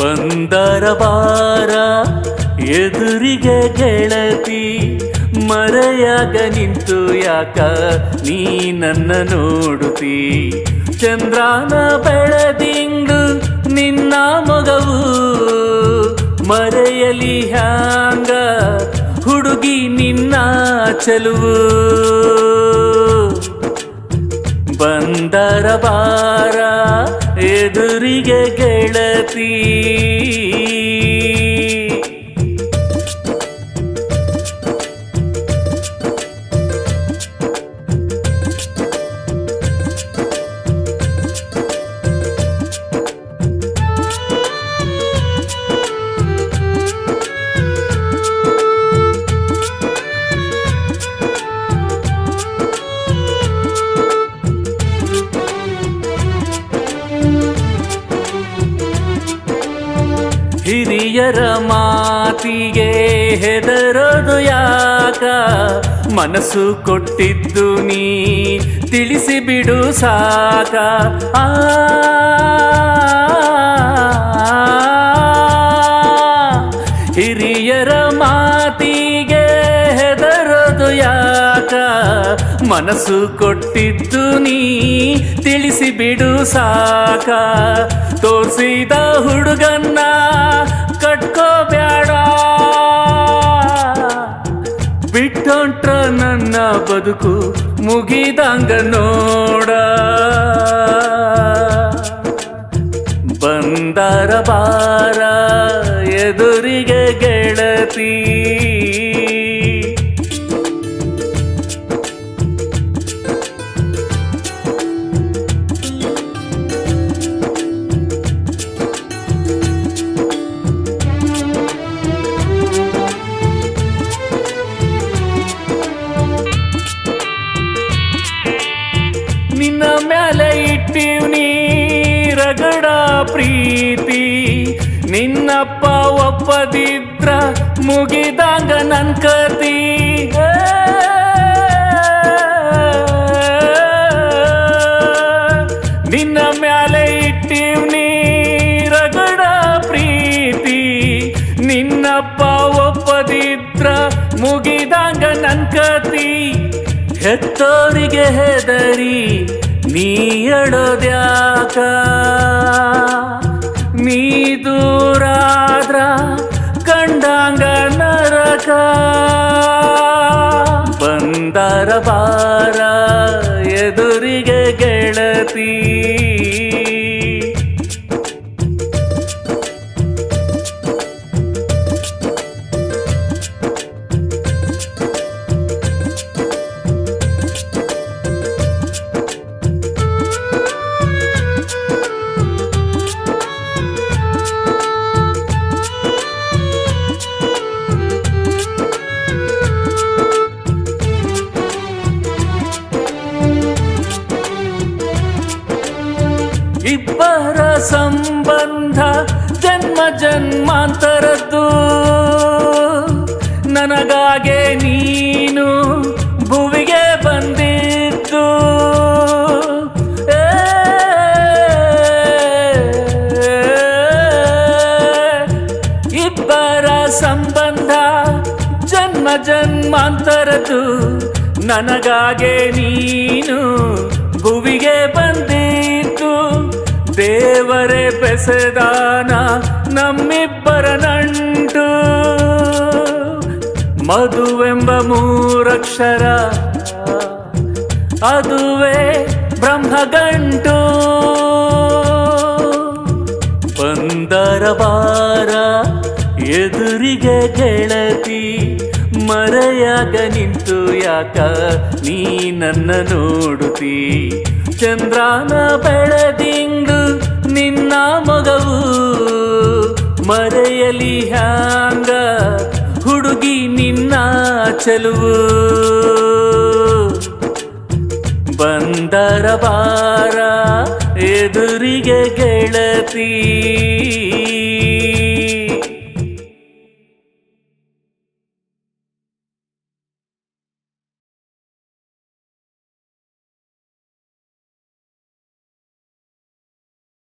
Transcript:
ಬಂದರ ಬಾರ, ಎದುರಿಗೆ ಗೆಳತಿ, ಮರೆಯಾಗ ನಿಂತು ಯಾಕ ನೀ ನನ್ನ ನೋಡುತ್ತಿ ಚಂದ್ರನ ಬೆಳದಿಂಡು ನಿನ್ನ ಮಗವು, ಮರೆಯಲಿ ಹ್ಯಾಂಗ ಹುಡುಗಿ ನಿನ್ನ ಚೆಲುವು? ಬಂದರ ಬಾರ ಎದುರಿಗೆ ಗೆಳತಿ. ಹಿರಿಯರ ಮಾತಿಗೆ ಹೆದರೋದು ಯಾಕ? ಮನಸ್ಸು ಕೊಟ್ಟಿದ್ದು ನೀ ತಿಳಿಸಿ ಬಿಡು ಸಾಕ. ಆ ಮನಸ್ಸು ಕೊಟ್ಟಿದ್ದು ನೀ, ತಿಳಿಸಿ ಬಿಡು ಸಾಕ. ತೋರಿಸಿದ ಹುಡುಗನ್ನ ಕಟ್ಕೋಬ್ಯಾಡ. ಬಿಟ್ಟೊಂಟ್ರ ನನ್ನ ಬದುಕು ಮುಗಿದಂಗ ನೋಡ. ಬಂದರ ಬಾರ ಎದುರಿಗೆ ಗೆಳತಿ. ಮ್ಯಾಲೆ ಇಟ್ಟಿವ್ ನೀ ರಗಡ ಪ್ರೀತಿ. ನಿನ್ನಪ್ಪ ಒಪ್ಪದಿದ್ರ ಮುಗಿದಾಗ ನನ್ ಕತಿ. ನಿನ್ನ ಮ್ಯಾಲೆ ಇಟ್ಟಿವ್ ನೀ ರಗಡ ಪ್ರೀತಿ. ನಿನ್ನಪ್ಪ ಒಪ್ಪದಿದ್ರ ಮುಗಿದಾಗ ನನ್ ಕತಿ. ಹೆತ್ತೋರಿಗೆ ಹೆದರಿ ನೀ ಅಡೋದ್ಯಾಕ ನೀ ದೂರಾದ್ರ ಕಂಡಂಗ ನರಕ ಬಂದರ ಬಾರ ಸಂಬಂಧ ಜನ್ಮ ಜನ್ಮಾಂತರದ್ದು. ನನಗಾಗೆ ನೀನು ಭುವಿಗೆ ಏ, ಇಬ್ಬರ ಸಂಬಂಧ ಜನ್ಮ ಜನ್ಮಾಂತರದ್ದು. ನನಗಾಗೆ ನೀನು ಭುವಿಗೆ ಬಂದಿದ್ದು. ದೇವರೇ ಬೆಸೆದಾನ ನಮ್ಮಿಬ್ಬರ ನಂಟು. ಮಧುವೆಂಬ ಮೂರಕ್ಷರ. ಅದುವೇ ಬ್ರಹ್ಮಗಂಟು. ಬಂದರವಾರ ಎದುರಿಗೆ ಗೆಳತಿ, ಮರೆಯಾಗ ನಿಂತು ಯಾಕ ನೀ ನನ್ನ ನೋಡುತ್ತೀ? ಚಂದ್ರನ ಬೆಳದಿಂಡು ಹ್ಯಾಂಗ ಹುಡುಗಿ ನಿನ್ನ ಚಲುವು. ಬಂದರ ಬಾರ ಎದುರಿಗೆ ಗೆಳತಿ.